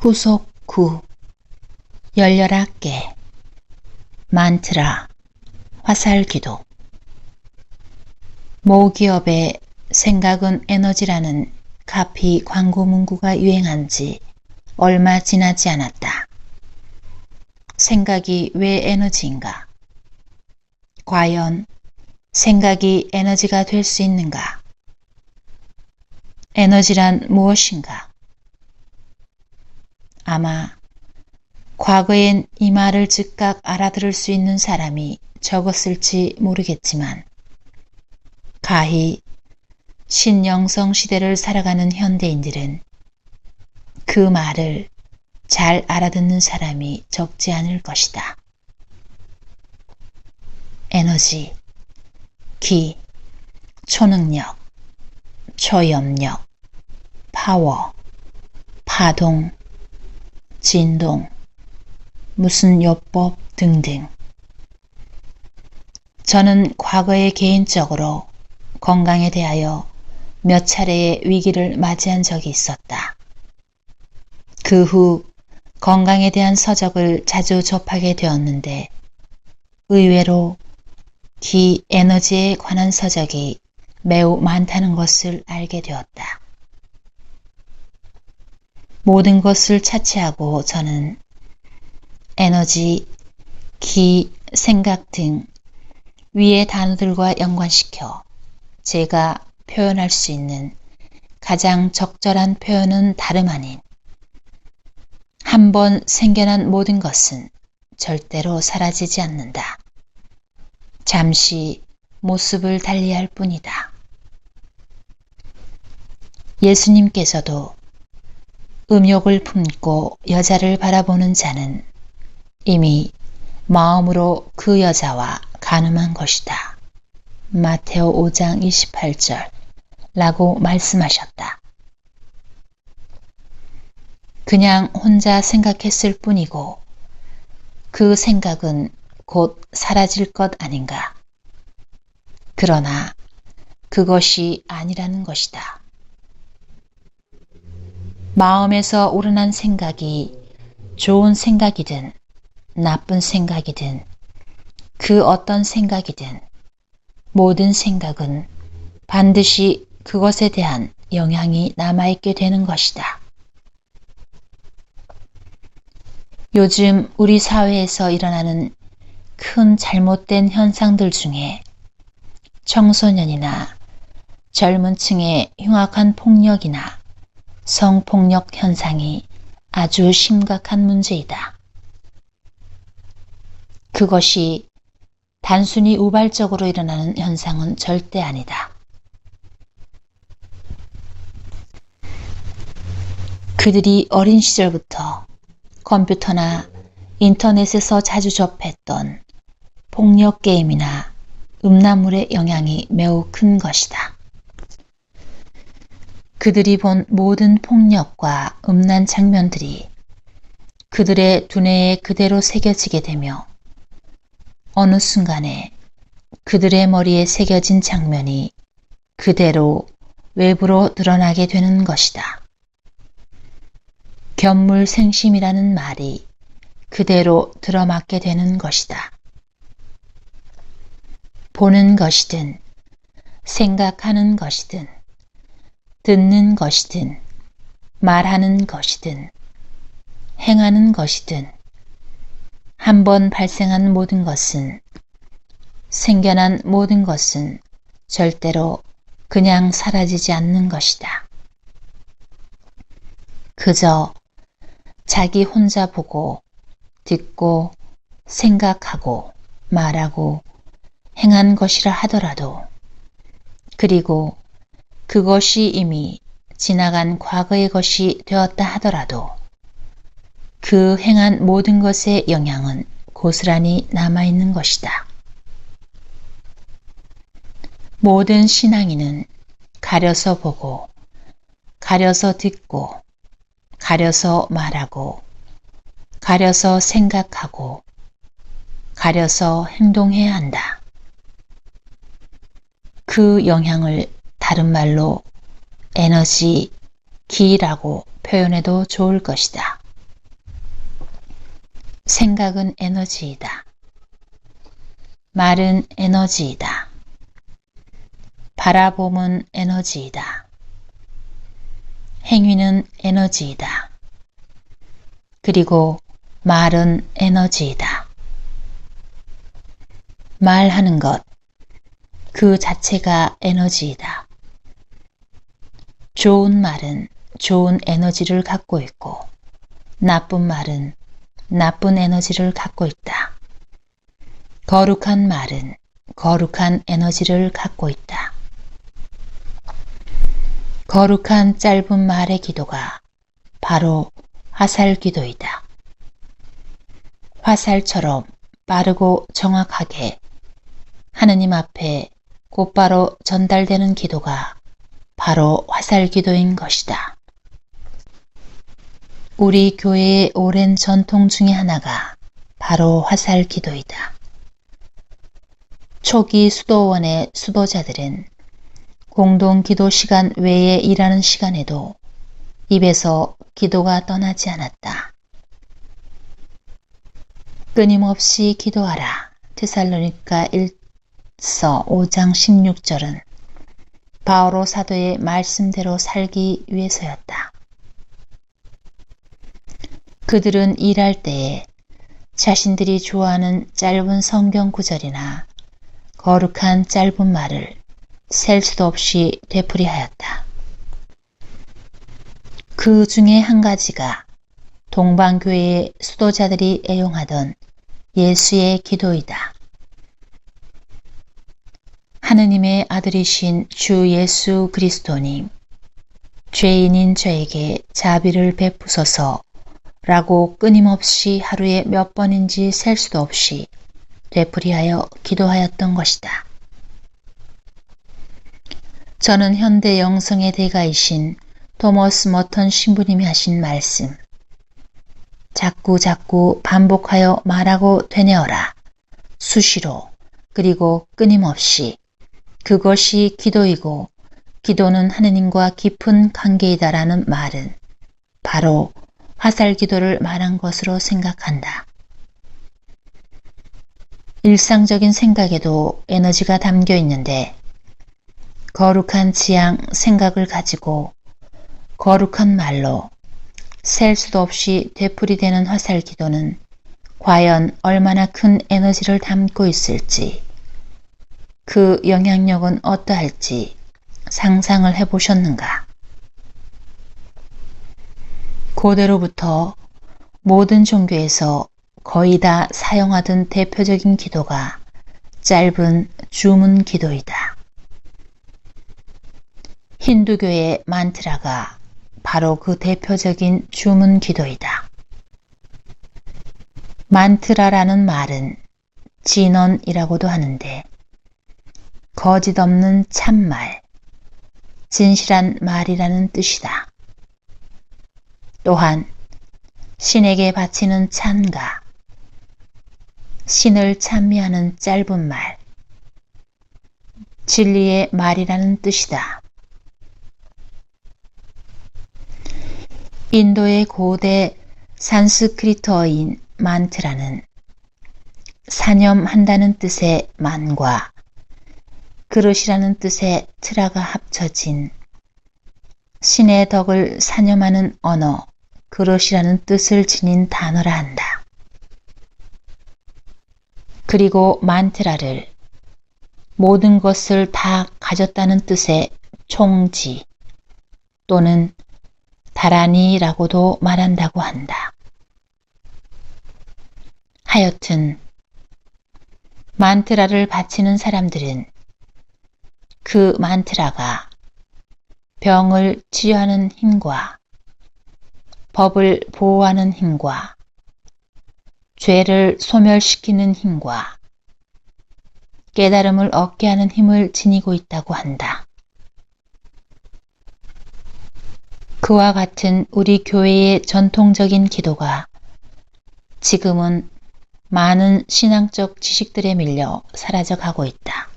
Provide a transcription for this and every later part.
후속 구 열려라 깨 만트라 화살기도 모 기업의 생각은 에너지라는 카피 광고 문구가 유행한 지 얼마 지나지 않았다. 생각이 왜 에너지인가? 과연 생각이 에너지가 될 수 있는가? 에너지란 무엇인가? 아마 과거엔 이 말을 즉각 알아들을 수 있는 사람이 적었을지 모르겠지만 가히 신영성 시대를 살아가는 현대인들은 그 말을 잘 알아듣는 사람이 적지 않을 것이다. 에너지, 기, 초능력, 초염력, 파워, 파동, 진동, 무슨 요법 등등. 저는 과거에 개인적으로 건강에 대하여 몇 차례의 위기를 맞이한 적이 있었다. 그 후 건강에 대한 서적을 자주 접하게 되었는데 의외로 기 에너지에 관한 서적이 매우 많다는 것을 알게 되었다. 모든 것을 차치하고 저는 에너지, 기, 생각 등 위의 단어들과 연관시켜 제가 표현할 수 있는 가장 적절한 표현은 다름 아닌 한 번 생겨난 모든 것은 절대로 사라지지 않는다. 잠시 모습을 달리할 뿐이다. 예수님께서도 음욕을 품고 여자를 바라보는 자는 이미 마음으로 그 여자와 가늠한 것이다. 마테오 5장 28절 라고 말씀하셨다. 그냥 혼자 생각했을 뿐이고 그 생각은 곧 사라질 것 아닌가. 그러나 그것이 아니라는 것이다. 마음에서 우러난 생각이 좋은 생각이든 나쁜 생각이든 그 어떤 생각이든 모든 생각은 반드시 그것에 대한 영향이 남아있게 되는 것이다. 요즘 우리 사회에서 일어나는 큰 잘못된 현상들 중에 청소년이나 젊은 층의 흉악한 폭력이나 성폭력 현상이 아주 심각한 문제이다. 그것이 단순히 우발적으로 일어나는 현상은 절대 아니다. 그들이 어린 시절부터 컴퓨터나 인터넷에서 자주 접했던 폭력 게임이나 음란물의 영향이 매우 큰 것이다. 그들이 본 모든 폭력과 음란 장면들이 그들의 두뇌에 그대로 새겨지게 되며 어느 순간에 그들의 머리에 새겨진 장면이 그대로 외부로 드러나게 되는 것이다. 견물생심이라는 말이 그대로 들어맞게 되는 것이다. 보는 것이든 생각하는 것이든 듣는 것이든 말하는 것이든 행하는 것이든 한 번 발생한 모든 것은 생겨난 모든 것은 절대로 그냥 사라지지 않는 것이다. 그저 자기 혼자 보고 듣고 생각하고 말하고 행한 것이라 하더라도 그리고 그것이 이미 지나간 과거의 것이 되었다 하더라도 그 행한 모든 것의 영향은 고스란히 남아있는 것이다. 모든 신앙인은 가려서 보고, 가려서 듣고, 가려서 말하고, 가려서 생각하고, 가려서 행동해야 한다. 그 영향을 다른 말로 에너지, 기라고 표현해도 좋을 것이다. 생각은 에너지이다. 말은 에너지이다. 바라봄은 에너지이다. 행위는 에너지이다. 그리고 말은 에너지이다. 말하는 것, 그 자체가 에너지이다. 좋은 말은 좋은 에너지를 갖고 있고, 나쁜 말은 나쁜 에너지를 갖고 있다. 거룩한 말은 거룩한 에너지를 갖고 있다. 거룩한 짧은 말의 기도가 바로 화살 기도이다. 화살처럼 빠르고 정확하게 하느님 앞에 곧바로 전달되는 기도가 바로 화살 기도인 것이다. 우리 교회의 오랜 전통 중의 하나가 바로 화살 기도이다. 초기 수도원의 수도자들은 공동 기도 시간 외에 일하는 시간에도 입에서 기도가 떠나지 않았다. 끊임없이 기도하라. 테살로니가 1서 5장 16절은 바오로 사도의 말씀대로 살기 위해서였다. 그들은 일할 때에 자신들이 좋아하는 짧은 성경 구절이나 거룩한 짧은 말을 셀 수도 없이 되풀이하였다. 그 중에 한 가지가 동방교회의 수도자들이 애용하던 예수의 기도이다. 하느님의 아들이신 주 예수 그리스도님, 죄인인 저에게 자비를 베푸소서 라고 끊임없이 하루에 몇 번인지 셀 수도 없이 되풀이하여 기도하였던 것이다. 저는 현대 영성의 대가이신 토머스 머턴 신부님이 하신 말씀. 자꾸 자꾸 반복하여 말하고 되뇌어라. 수시로 그리고 끊임없이 그것이 기도이고 기도는 하느님과 깊은 관계이다라는 말은 바로 화살 기도를 말한 것으로 생각한다. 일상적인 생각에도 에너지가 담겨 있는데 거룩한 지향 생각을 가지고 거룩한 말로 셀 수도 없이 되풀이되는 화살 기도는 과연 얼마나 큰 에너지를 담고 있을지 그 영향력은 어떠할지 상상을 해보셨는가? 고대로부터 모든 종교에서 거의 다 사용하던 대표적인 기도가 짧은 주문 기도이다. 힌두교의 만트라가 바로 그 대표적인 주문 기도이다. 만트라라는 말은 진언이라고도 하는데 거짓 없는 참말, 진실한 말이라는 뜻이다. 또한 신에게 바치는 찬가, 신을 찬미하는 짧은 말, 진리의 말이라는 뜻이다. 인도의 고대 산스크리트어인 만트라는 사념한다는 뜻의 만과 그릇이라는 뜻의 트라가 합쳐진 신의 덕을 사념하는 언어, 그릇이라는 뜻을 지닌 단어라 한다. 그리고 만트라를 모든 것을 다 가졌다는 뜻의 총지 또는 다라니라고도 말한다고 한다. 하여튼 만트라를 바치는 사람들은 그 만트라가 병을 치료하는 힘과 법을 보호하는 힘과 죄를 소멸시키는 힘과 깨달음을 얻게 하는 힘을 지니고 있다고 한다. 그와 같은 우리 교회의 전통적인 기도가 지금은 많은 신앙적 지식들에 밀려 사라져 가고 있다.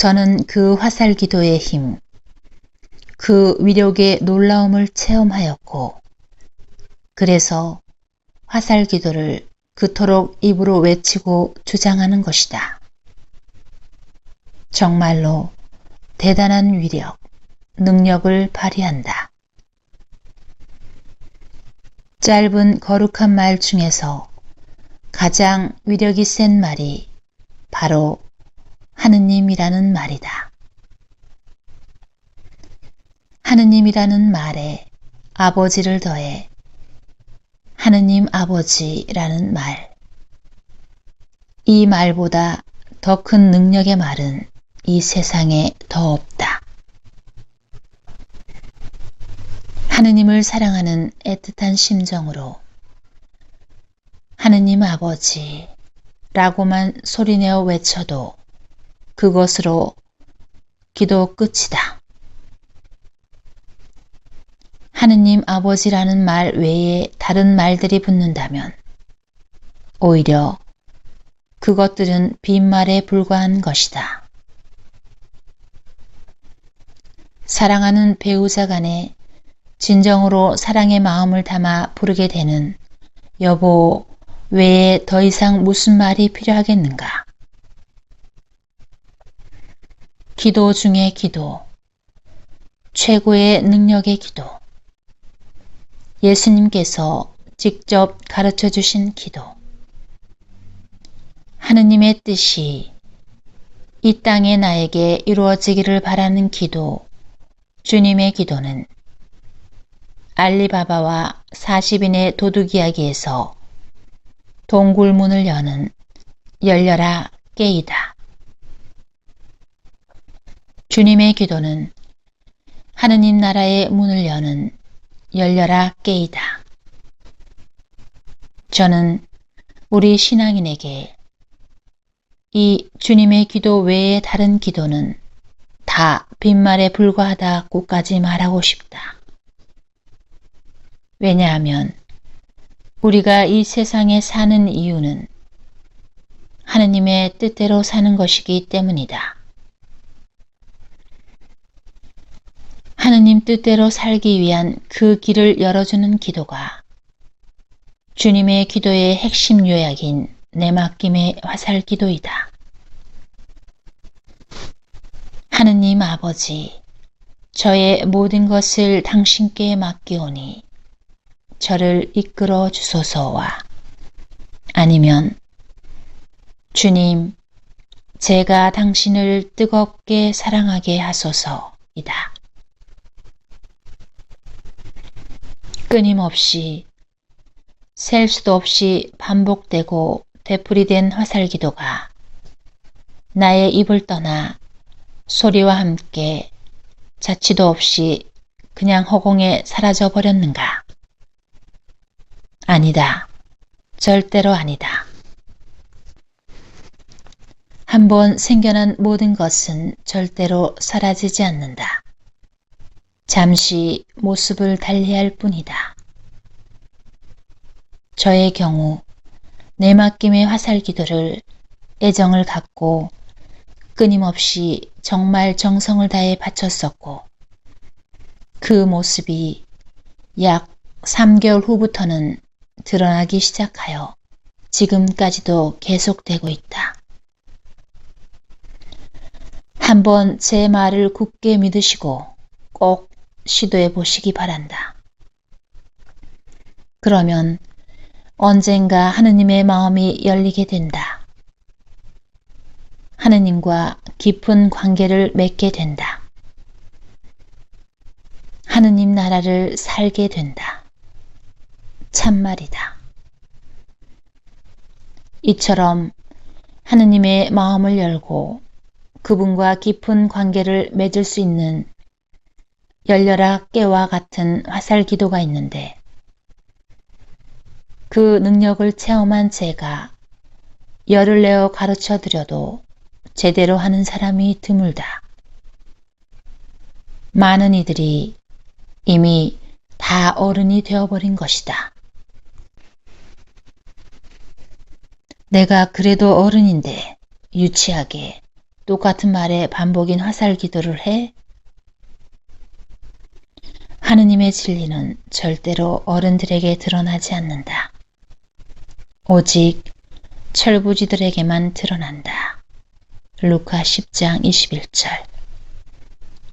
저는 그 화살 기도의 힘, 그 위력의 놀라움을 체험하였고, 그래서 화살 기도를 그토록 입으로 외치고 주장하는 것이다. 정말로 대단한 위력, 능력을 발휘한다. 짧은 거룩한 말 중에서 가장 위력이 센 말이 바로 하느님이라는 말이다. 하느님이라는 말에 아버지를 더해 하느님 아버지라는 말. 이 말보다 더 큰 능력의 말은 이 세상에 더 없다. 하느님을 사랑하는 애틋한 심정으로 하느님 아버지 라고만 소리내어 외쳐도 그것으로 기도 끝이다. 하느님 아버지라는 말 외에 다른 말들이 붙는다면 오히려 그것들은 빈말에 불과한 것이다. 사랑하는 배우자 간에 진정으로 사랑의 마음을 담아 부르게 되는 여보 외에 더 이상 무슨 말이 필요하겠는가? 기도 중의 기도, 최고의 능력의 기도, 예수님께서 직접 가르쳐 주신 기도, 하느님의 뜻이 이 땅에 나에게 이루어지기를 바라는 기도, 주님의 기도는 알리바바와 40인의 도둑 이야기에서 동굴문을 여는 열려라 깨이다. 주님의 기도는 하느님 나라의 문을 여는 열려라 깨이다. 저는 우리 신앙인에게 이 주님의 기도 외에 다른 기도는 다 빈말에 불과하다고까지 말하고 싶다. 왜냐하면 우리가 이 세상에 사는 이유는 하느님의 뜻대로 사는 것이기 때문이다. 하느님 뜻대로 살기 위한 그 길을 열어주는 기도가 주님의 기도의 핵심 요약인 내맡김의 화살 기도이다. 하느님 아버지, 저의 모든 것을 당신께 맡기오니 저를 이끌어 주소서와 아니면 주님, 제가 당신을 뜨겁게 사랑하게 하소서이다. 끊임없이 셀 수도 없이 반복되고 되풀이된 화살 기도가 나의 입을 떠나 소리와 함께 자취도 없이 그냥 허공에 사라져 버렸는가? 아니다. 절대로 아니다. 한번 생겨난 모든 것은 절대로 사라지지 않는다. 잠시 모습을 달리할 뿐이다. 저의 경우 내 맡김의 화살 기도를 애정을 갖고 끊임없이 정말 정성을 다해 바쳤었고 그 모습이 약 3개월 후부터는 드러나기 시작하여 지금까지도 계속되고 있다. 한번 제 말을 굳게 믿으시고 꼭 시도해 보시기 바란다. 그러면 언젠가 하느님의 마음이 열리게 된다. 하느님과 깊은 관계를 맺게 된다. 하느님 나라를 살게 된다. 참말이다. 이처럼 하느님의 마음을 열고 그분과 깊은 관계를 맺을 수 있는 열려라 깨와 같은 화살 기도가 있는데 그 능력을 체험한 제가 열을 내어 가르쳐 드려도 제대로 하는 사람이 드물다. 많은 이들이 이미 다 어른이 되어버린 것이다. 내가 그래도 어른인데 유치하게 똑같은 말에 반복인 화살 기도를 해? 하느님의 진리는 절대로 어른들에게 드러나지 않는다. 오직 철부지들에게만 드러난다. 루카 10장 21절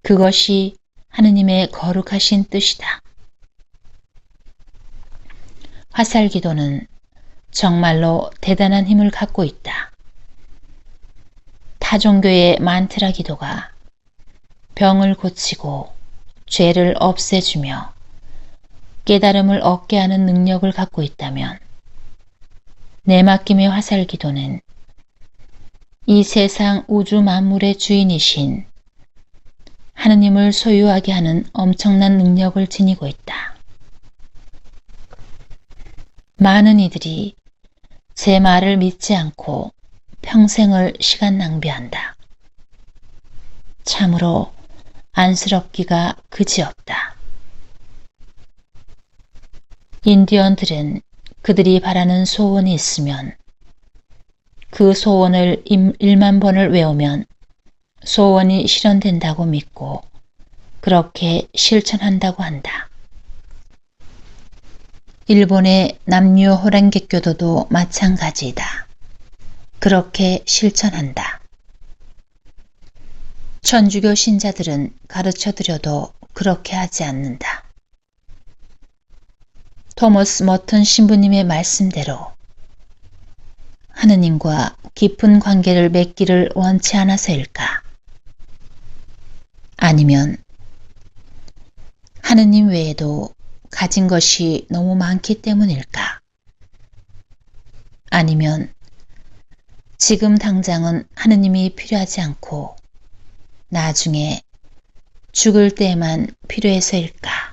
그것이 하느님의 거룩하신 뜻이다. 화살 기도는 정말로 대단한 힘을 갖고 있다. 타종교의 만트라 기도가 병을 고치고 죄를 없애주며 깨달음을 얻게 하는 능력을 갖고 있다면 내 맡김의 화살 기도는 이 세상 우주 만물의 주인이신 하느님을 소유하게 하는 엄청난 능력을 지니고 있다. 많은 이들이 제 말을 믿지 않고 평생을 시간 낭비한다. 참으로 안쓰럽기가 그지없다. 인디언들은 그들이 바라는 소원이 있으면 그 소원을 1만 번을 외우면 소원이 실현된다고 믿고 그렇게 실천한다고 한다. 일본의 남녀 호랑객교도도 마찬가지이다. 그렇게 실천한다. 천주교 신자들은 가르쳐 드려도 그렇게 하지 않는다. 토머스 머튼 신부님의 말씀대로 하느님과 깊은 관계를 맺기를 원치 않아서일까? 아니면 하느님 외에도 가진 것이 너무 많기 때문일까? 아니면 지금 당장은 하느님이 필요하지 않고 나중에 죽을 때만 필요해서일까?